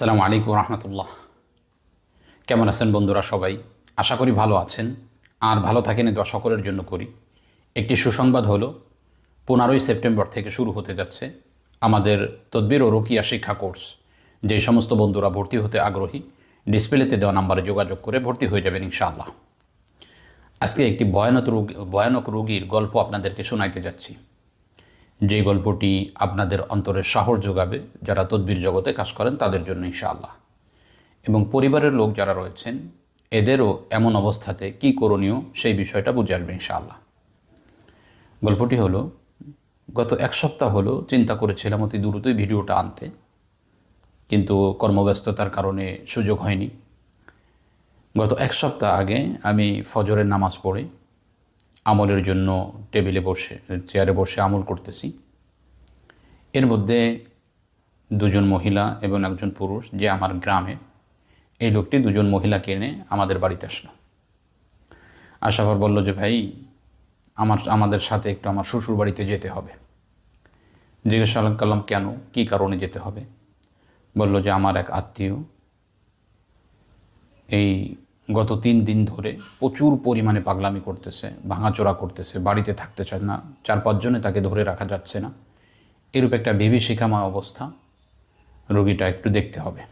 আসসালামু আলাইকুম রহমতুল্লাহ। কেমন আছেন বন্ধুরা সবাই? আশা করি ভালো আছেন। আর ভালো থাকেন এ দোয়া সকলের জন্য করি। একটি সুসংবাদ হলো, পনেরোই সেপ্টেম্বর থেকে শুরু হতে যাচ্ছে আমাদের তদবির ও রুকিয়া শিক্ষা কোর্স। যে সমস্ত বন্ধুরা ভর্তি হতে আগ্রহী, ডিসপ্লেতে দেওয়া নাম্বারে যোগাযোগ করে ভর্তি হয়ে যাবেন ইনশাআল্লাহ। আজকে একটি ভয়ানক রোগ ভয়ানক রোগীর গল্প আপনাদেরকে শোনাইতে যাচ্ছি। যে গল্পটি আপনাদের অন্তরে সাহস যোগাবে, যারা তদ্বির জগতে কাজ করেন তাদের জন্য ইনশাআল্লাহ। এবং পরিবারের লোক যারা রয়েছেন, এদেরও এমন অবস্থাতে কি করণীয় সেই বিষয়টা বুঝে আসবে ইনশাআল্লাহ। গল্পটি হলো, গত এক সপ্তাহ হলো চিন্তা করেছিলাম অতি দ্রুতই ভিডিওটা আনতে, কিন্তু কর্মব্যস্ততার কারণে সুযোগ হয়নি। গত এক সপ্তাহ আগে আমি ফজরের নামাজ পড়ে আমলের জন্য টেবিলে বসে, চেয়ারে বসে আমল করতেছি। এর মধ্যে দুজন মহিলা এবং একজন পুরুষ যে আমার গ্রামে, এই লোকটি দুজন মহিলাকে এনে আমাদের বাড়িতে আসলো। আসার পর বলল যে, ভাই, আমার, আমাদের সাথে একটু আমার শ্বশুর বাড়িতে যেতে হবে। জিজ্ঞাসা করলাম কেন? কী কারণে যেতে হবে? বলল যে, আমার এক আত্মীয় এই গত তিন দিন ধরে প্রচুর পরিমাণে পাগলামি করতেছে, ভাঙাচোরা করতেছে, বাড়িতে থাকতে চায় না, চার পাঁচজনে তাকে ধরে রাখা যাচ্ছে না। এরূপ একটা বিভীষিকাময় অবস্থা, রোগীটা একটু দেখতে হবে।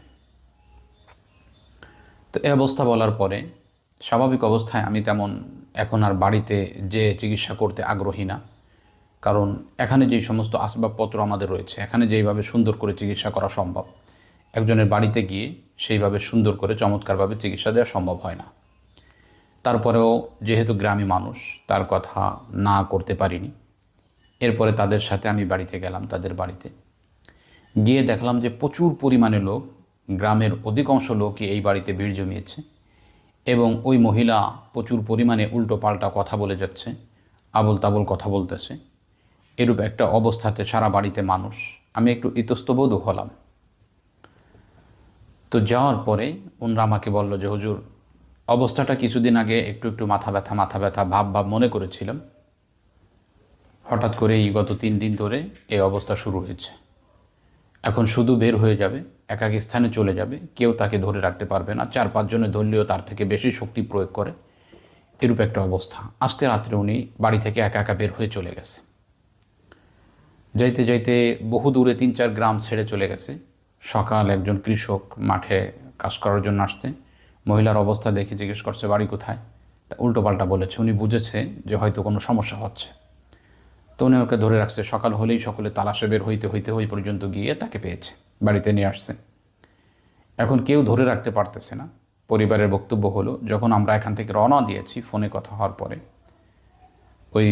তো এ অবস্থা বলার পরে স্বাভাবিক অবস্থায় আমি তেমন এখন আর বাড়িতে যে চিকিৎসা করতে আগ্রহী না, কারণ এখানে যেই সমস্ত আসবাবপত্র আমাদের রয়েছে, এখানে যেইভাবে সুন্দর করে চিকিৎসা করা সম্ভব একজনের বাড়িতে গিয়ে সেইভাবে সুন্দর করে চমৎকারভাবে চিকিৎসা দেওয়া সম্ভব হয় না। তারপরেও যেহেতু গ্রামী মানুষ, তার কথা না করতে পারিনি। এরপরে তাদের সাথে আমি বাড়িতে গেলাম, তাদের বাড়িতে। গিয়ে দেখলাম যে প্রচুর পরিমাণে লোক, গ্রামের অধিকাংশ লোকই এই বাড়িতে ভিড় জমিয়েছে এবং ওই মহিলা প্রচুর পরিমাণে উল্টো পাল্টা কথা বলে যাচ্ছে আবল তাবল কথা বলতেছে। এরূপ একটা অবস্থাতে সারা বাড়িতে মানুষ। আমি একটু ইতস্তবোধ হলাম। তো যাওয়ার পরে ওনরা আমাকে বলল যে, হুজুর, অবস্থাটা কিছুদিন আগে একটু একটু মাথা ব্যথা মাথা ব্যথা, ভাব ভাব মনে করেছিলাম। হঠাৎ করে এই গত তিন দিন ধরে এই অবস্থা শুরু হয়েছে। এখন শুধু বের হয়ে যাবে এক এক স্থানে চলে যাবে, কেউ তাকে ধরে রাখতে পারবে না, চার পাঁচজনে ধরলেও তার থেকে বেশি শক্তি প্রয়োগ করে। এরূপ একটা অবস্থা। আজকে রাত্রে উনি বাড়ি থেকে একা একা বের হয়ে চলে গেছে। যাইতে যাইতে বহু দূরে তিন চার গ্রাম ছেড়ে চলে গেছে। সকাল একজন কৃষক মাঠে কাজ করার জন্য আসছে। মহিলার অবস্থা দেখে জিজ্ঞেস করছে, বাড়ি কোথায়? তা উল্টোপাল্টা বলেছে, উনি বুঝেছে যে হয়তো কোনো সমস্যা হচ্ছে। তো উনি ওকে ধরে রাখছে। সকাল হলেই সকলে তালাশে বের হইতে হইতে ওই পর্যন্ত গিয়ে তাকে পেয়েছে, বাড়িতে নিয়ে আসছে। এখন কেউ ধরে রাখতে পারতেছে না। পরিবারের বক্তব্য হলো, যখন আমরা এখান থেকে রওনা দিয়েছি, ফোনে কথা হওয়ার পরে, ওই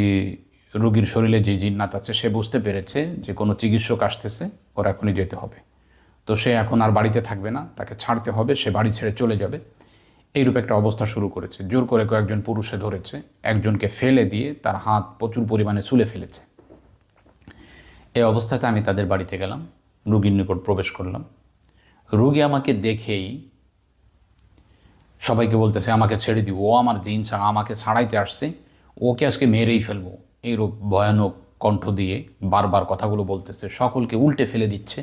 রুগীর শরীরে যে জিন্নাত আছে, সে বুঝতে পেরেছে যে কোনো চিকিৎসক আসতেছে, ওর এখনই যেতে হবে। তো সে এখন আর বাড়িতে থাকবে না, তাকে ছাড়তে হবে, সে বাড়ি ছেড়ে চলে যাবে। এইরূপ একটা অবস্থা শুরু করেছে। জোর করে কয়েকজন পুরুষে ধরেছে, একজনকে ফেলে দিয়ে তার হাত প্রচুর পরিমাণে চুলে ফেলেছে। এই অবস্থাতে আমি তাদের বাড়িতে গেলাম, রুগীর নিকট প্রবেশ করলাম। রুগী আমাকে দেখেই সবাইকে বলতেছে, আমাকে ছেড়ে দিব ও আমার জিন্স আমাকে ছাড়াইতে আসছে। ওকে আজকে মেরেই ফেলব। এইরূপ ভয়ানক কণ্ঠ দিয়ে বারবার কথাগুলো বলতেছে, সকলকে উল্টে ফেলে দিচ্ছে।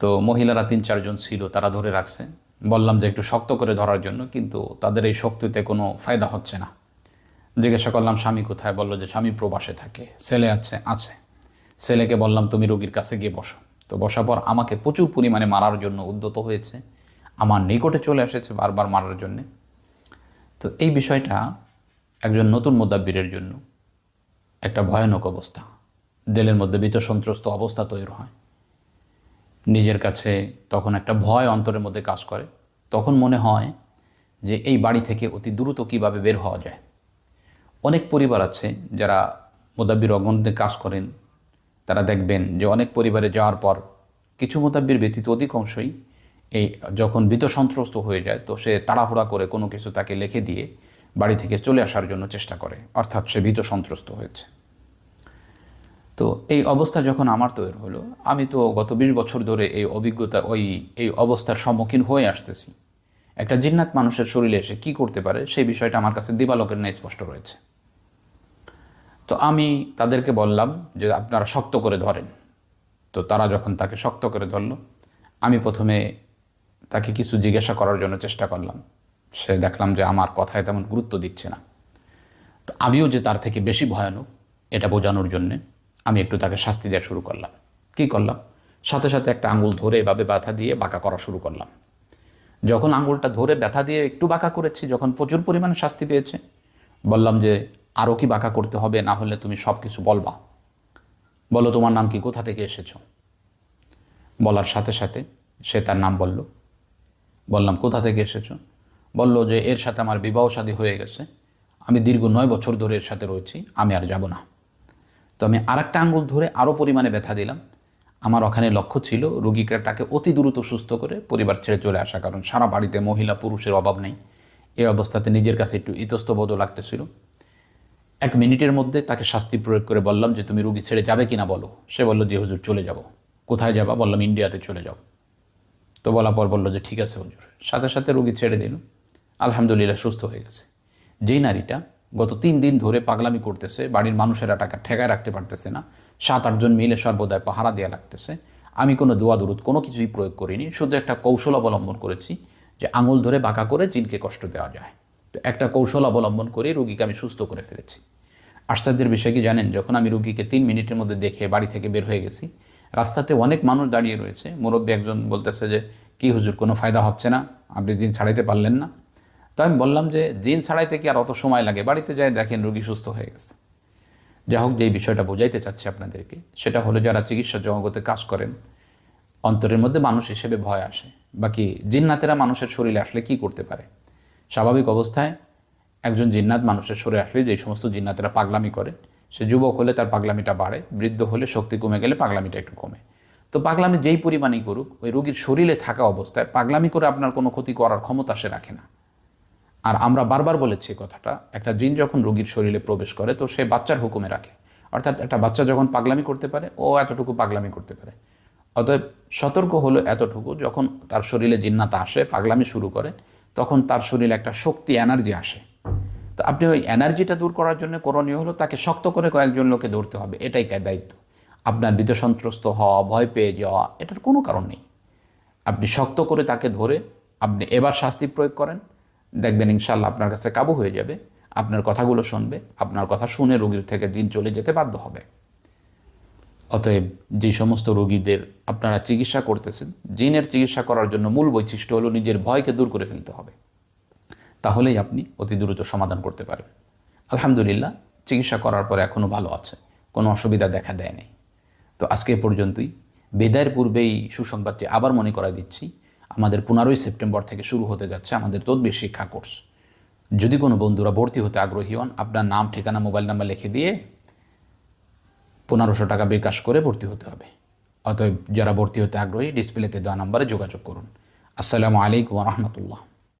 তো মহিলারা তিন, চারজন ছিল, তারা ধরে রাখছে। বললাম যে একটু শক্ত করে ধরার জন্য, কিন্তু তাদের এই শক্তিতে কোনো ফায়দা হচ্ছে না। জিজ্ঞাসা করলাম, স্বামী কোথায়? বলল যে, স্বামী প্রবাসে থাকে, ছেলে আছে আছে। ছেলেকে বললাম, তুমি রোগীর কাছে গিয়ে বসো। তো বসার পর আমাকে প্রচুর পরিমাণে মারার জন্য উদ্যত হয়েছে। আমার নিকটে চলে এসেছে বারবার মারার জন্যে। তো এই বিষয়টা একজন নতুন মোদাব্বিরের জন্য একটা ভয়ানক অবস্থা। দেলের মধ্যে ভীত সন্ত্রস্ত অবস্থা তৈরি হয়। নিজের কাছে তখন একটা ভয় অন্তরের মধ্যে কাজ করে, তখন মনে হয় যে এই বাড়ি থেকে অতি দ্রুত কীভাবে বের হওয়া যায়। অনেক পরিবার আছে যারা মোদাব্বির অগণতে কাজ করেন, তারা দেখবেন যে অনেক পরিবারে যাওয়ার পর কিছু মোতাব্বির ব্যতীত অধিকাংশই এই যখন ভীত সন্ত্রস্ত হয়ে যায়, তো সে তাড়াহুড়া করে কোনো কিছু তাকে লিখে দিয়ে বাড়ি থেকে চলে আসার জন্য চেষ্টা করে, অর্থাৎ সে ভীত সন্ত্রস্ত হয়েছে। তো এই অবস্থা যখন আমার তৈরি হলো, আমি তো গত বিশ বছর ধরে এই অভিজ্ঞতা, ওই, এই অবস্থার সম্মুখীন হয়ে আসতেছি। একটা জিন্নাত মানুষের শরীরে এসে কি করতে পারে, সেই বিষয়টা আমার কাছে দিবালোকের ন্যায় স্পষ্ট রয়েছে। তো আমি তাদেরকে বললাম যে, আপনারা শক্ত করে ধরেন। তো তারা যখন তাকে শক্ত করে ধরলো, আমি প্রথমে তাকে কিছু জিজ্ঞাসা করার জন্য চেষ্টা করলাম। সে দেখলাম যে আমার কথায় তেমন গুরুত্ব দিচ্ছে না। তো আমিও যে তার থেকে বেশি ভয়ানক, এটা বোঝানোর জন্যে আমি একটু তাকে শাস্তি দেওয়া শুরু করলাম। কি করলাম? সাথে সাথে একটা আঙুল ধরে এভাবে ব্যথা দিয়ে বাঁকা করা শুরু করলাম। যখন আঙুলটা ধরে ব্যথা দিয়ে একটু বাঁকা করেছি, যখন প্রচুর পরিমাণে শাস্তি পেয়েছে, বললাম যে আরও কি বাঁকা করতে হবে? না হলে তুমি সব কিছু বলবা। বলো, তোমার নাম কি? কোথা থেকে এসেছ? বলার সাথে সাথে সে তার নাম বলল। বললাম, কোথা থেকে এসেছ? বলল যে, এর সাথে আমার বিবাহ শাদী হয়ে গেছে। আমি দীর্ঘ নয় বছর ধরে এর সাথে রয়েছি। আমি আর যাব না। তো আমি আরেকটা আঙুল ধরে আরও পরিমাণে ব্যথা দিলাম। আমার ওখানে লক্ষ্য ছিল রুগীটাকে অতি দ্রুত সুস্থ করে পরিবার ছেড়ে চলে আসা কারণ সারা বাড়িতে মহিলা পুরুষের অভাব নেই। এই অবস্থাতে নিজের কাছে একটু ইতস্তবোধ লাগতেছিল। এক মিনিটের মধ্যে তাকে শাস্তি প্রয়োগ করে বললাম যে, তুমি রুগী ছেড়ে যাবে কিনা বলো? সে বলল যে হুজুর, চলে যাব। কোথায় যাবা? বললাম, ইন্ডিয়াতে চলে যাও। তো বলার পর বলল যে, ঠিক আছে হুজুর। সাথে সাথে রুগী ছেড়ে দিল। আলহামদুলিল্লাহ সুস্থ হয়ে গেছে। যেই নারীটা গত তিন দিন ধরে পাগলামি করতেছে, বাড়ির মানুষেরা টাকা ঠেকায় রাখতে পারতেছে না, সাত আটজন মিলে সর্বদাই পাহারা দেওয়া লাগতেছে। আমি কোনো দোয়া, দরুদ, কোনো কিছুই প্রয়োগ করিনি, শুধু একটা কৌশল অবলম্বন করেছি যে আঙুল ধরে বাঁকা করে জিনকে কষ্ট দেওয়া যায়। তো একটা কৌশল অবলম্বন করে রুগীকে আমি সুস্থ করে ফেলেছি। আশ্চর্যের বিষয় কি জানেন, যখন আমি রুগীকে তিন মিনিটের মধ্যে দেখে বাড়ি থেকে বের হয়ে গেছি, রাস্তাতে অনেক মানুষ দাঁড়িয়ে রয়েছে। মুরব্বী একজন বলতেছে যে, কি হুজুর, কোনো ফায়দা হচ্ছে না? আপনি জিন ছাড়াইতে পারলেন না? তো আমি বললাম যে জিন ছাড়াইতে কি আর অত সময় লাগে? বাড়িতে যাই দেখেন রুগী সুস্থ হয়ে গেছে। যাই হোক, যে এই বিষয়টা বোঝাইতে চাচ্ছি আপনাদেরকে, সেটা হলো যারা চিকিৎসা জগতে কাজ করেন, অন্তরের মধ্যে মানুষ হিসেবে ভয় আসে। বাকি জিন্নাতেরা মানুষের শরীরে আসলে কি করতে পারে? স্বাভাবিক অবস্থায় একজন জিন্নাত মানুষের শরীরে আসলে যে সমস্ত জিন্নাতেরা পাগলামি করে, সে যুবক হলে তার পাগলামিটা বাড়ে, বৃদ্ধ হলে শক্তি কমে গেলে পাগলামিটা একটু কমে। তো পাগলামি যেই পরিমাণেই করুক, ওই রোগীর শরীরে থাকা অবস্থায় পাগলামি করে আপনার কোনো ক্ষতি করার ক্ষমতা সে রাখে না। আর আমরা বারবার বলেছি কথাটা, একটা জিন যখন রোগীর শরীরে প্রবেশ করে, তো সে বাচ্চার হুকুমে রাখে। অর্থাৎ একটা বাচ্চা যখন পাগলামি করতে পারে, ও এতটুকু পাগলামি করতে পারে। অতএব সতর্ক হলো এতটুকু, যখন তার শরীরে জিন্নাতা আসে, পাগলামি শুরু করে, তখন তার শরীরে একটা শক্তি, এনার্জি আসে। তো আপনি ওই এনার্জিটা দূর করার জন্য করণীয় হলো তাকে শক্ত করে কয়েকজন লোকে ধরতে হবে, এটাই দায়িত্ব। আপনার ভীত সন্ত্রস্ত হওয়া, ভয় পেয়ে যাওয়া, এটার কোনো কারণ নেই। আপনি শক্ত করে তাকে ধরে, আপনি এবার শাস্তি প্রয়োগ করেন দেখবেন ইনশাল্লাহ আপনার কাছে কাবু হয়ে যাবে, আপনার কথাগুলো শুনবে, আপনার কথা শুনে রোগীর থেকে দিন চলে যেতে বাধ্য হবে। অতএব যে সমস্ত রোগীদের আপনারা চিকিৎসা করতেছেন, জিনের চিকিৎসা করার জন্য মূল বৈশিষ্ট্য হলো নিজের ভয়কে দূর করে ফেলতে হবে। তাহলেই আপনি অতি দ্রুত সমাধান করতে পারবেন। আলহামদুলিল্লাহ, চিকিৎসা করার পরে এখনও ভালো আছে, কোনো অসুবিধা দেখা দেয় নাই। তো আজকে পর্যন্তই। বেদায়ের পূর্বেই সুসংবাদটি আবার মনে করা দিচ্ছি। আমাদের পনেরোই সেপ্টেম্বর থেকে শুরু হতে যাচ্ছে আমাদের তদবির শিক্ষা কোর্স। যদি কোনো বন্ধুরা ভর্তি হতে আগ্রহী হন, আপনার নাম, ঠিকানা, মোবাইল নাম্বার লিখে দিয়ে পনেরোশো টাকা বিকাশ করে ভর্তি হতে হবে। অতএব যারা ভর্তি হতে আগ্রহী ডিসপ্লেতে দেওয়া নাম্বারে যোগাযোগ করুন। আসসালামু আলাইকুম রহমতুল্লাহ।